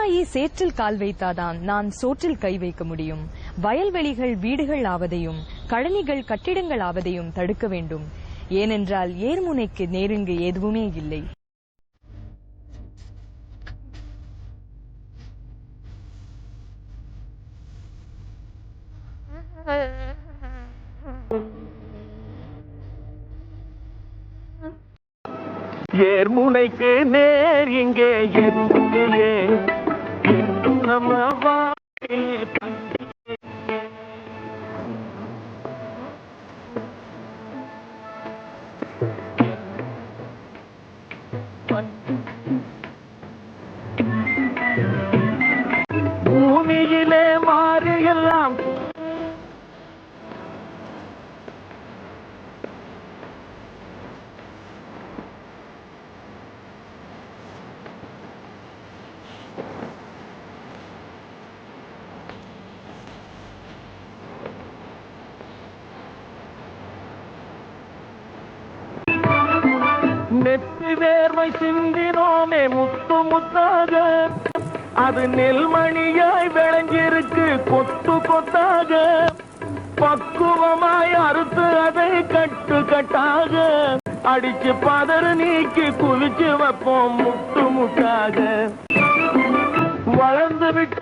விவசாயி சேற்றில் கால் வைத்தாதான் நான் சோற்றில் கை வைக்க முடியும். வயல்வெளிகள் வீடுகள் ஆவதையும் கழனிகள் கட்டிடங்கள் ஆவதையும் தடுக்க வேண்டும். ஏனென்றால் ஏர்முனைக்கு நேருங்கு எதுவுமே இல்லை. ஏர்முனைக்கு நேர் இங்கே நெற்றி வேர்வை சிந்தினோமே முத்து முத்தாக அது நெல்மணியாய் விளங்கியிருக்கு கொத்து கொத்தாக. பக்குவமாய் அறுத்து அதை கட்டு கட்டாக. அடிச்சு பதறு நீக்கி குவிச்சு வைப்போம் முட்டு முட்டாக. வளர்ந்து விட்ட